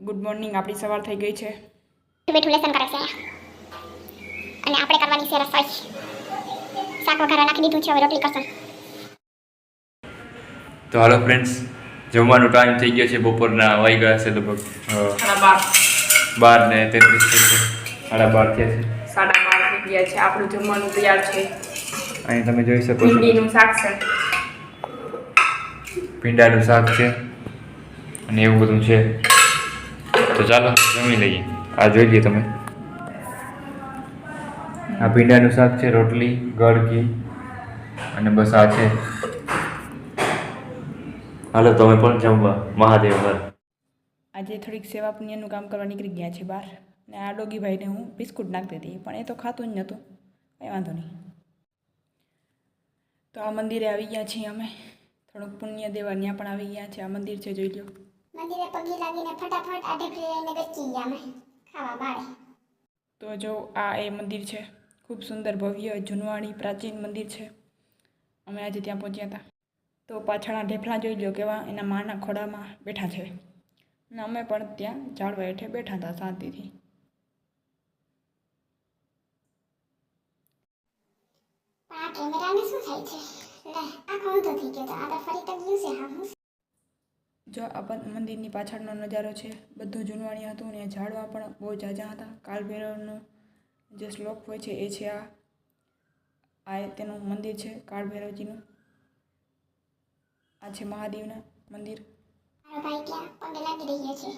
Good morning આપણી સવાર થઈ ગઈ છે. બેઠું લેસન કરે છે. અને આપણે કરવાની છે રસોઈ. શાક વઘારવા નાખી દીધું છે હવે રોટલી કરશું. તો હાલો ફ્રેન્ડ્સ જમવાનો ટાઈમ થઈ ગયો છે બપોરના વાઈ ગયા છે લગભગ બાર. બાર ને તેત્રીસ થઈ છે. સાડા બાર થયા છે. સાડા બાર થઈ ગયા છે આપણું જમવાનું તૈયાર છે. અહીં તમે જોઈ શકો છો. ભીંડીનું શાક છે. ભીંડાનું શાક છે. અને એવું બધું છે. તો ચાલો, જમી લઈએ. આ જોઈ લઈએ તમે. આ ભીંડાનું શાક છે, રોટલી, ગળકી અને બસ આ છે. હાલો, તમે પણ જમવા. મહાદેવ ઘર આજે થોડીક સેવા પુણ્યનું કામ કરવા નીકળી ગયા છે બહાર ને આ ડોગીભાઈને હું બિસ્કુટ નાખતી હતી પણ એ તો ખાતું જ નહોતું. કંઈ વાંધો નહીં. તો આ મંદિરે આવી ગયા છીએ અમે. થોડુંક પુણ્ય દેવા ત્યાં પણ આવી ગયા છે. આ મંદિર છે, જોઈ લો મંદિરે પગી લાગીને ફટાફટ આઢે લઈને ગચી ગયા અમે ખાવા બાળે. તો જો આ એ મંદિર છે ખૂબ સુંદર ભવ્ય જૂનવાણી પ્રાચીન મંદિર છે. અમે આજે ત્યાં પહોંચ્યા હતા. તો પાછળના ઢેફલા જોઈ લો કેવા એના માના ખોડામાં બેઠા છે. અને અમે પણ ત્યાં ઝાડવા હેઠે બેઠા હતા શાંતિથી. આ કેમેરાને શું થાય છે? લે કોણ તો થઈ ગયો તો આ તો ફરી તક છે હા હું જો આ મંદિરની પાછળનો નજારો છે, બધું જૂનવાણી હતું ને ઝાડવા પણ બહુ ઝાઝા હતા. કાળભૈરવનો જે શ્લોક હોય છે, એ છે આ. આ તેનું મંદિર છે, કાળભૈરવજીનું. આ છે મહાદેવના મંદિર. ભાઈ ત્યાં પગે લાગી છે.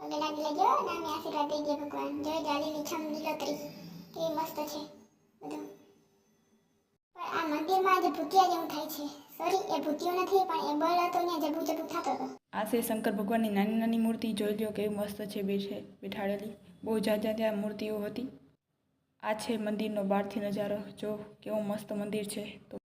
પગે લાગી લેજો અને કેવી મસ્ત છે પણ આ મંદિરમાં જે ભૂતિયા જેવું થાય છે. સોરી, એ ભૂતિયો નથી, પણ એ બળ હતો ને જબુ જબુ થતો છે શંકર ભગવાનની નાની નાની મૂર્તિ જોઈ લો કેવી મસ્ત છે, બેઠે, બેઠાડેલી. બહુ જાજા ત્યાં મૂર્તિઓ હતી. આ છે મંદિરનો બહારથી નજારો. જો કેવું મસ્ત મંદિર છે, તો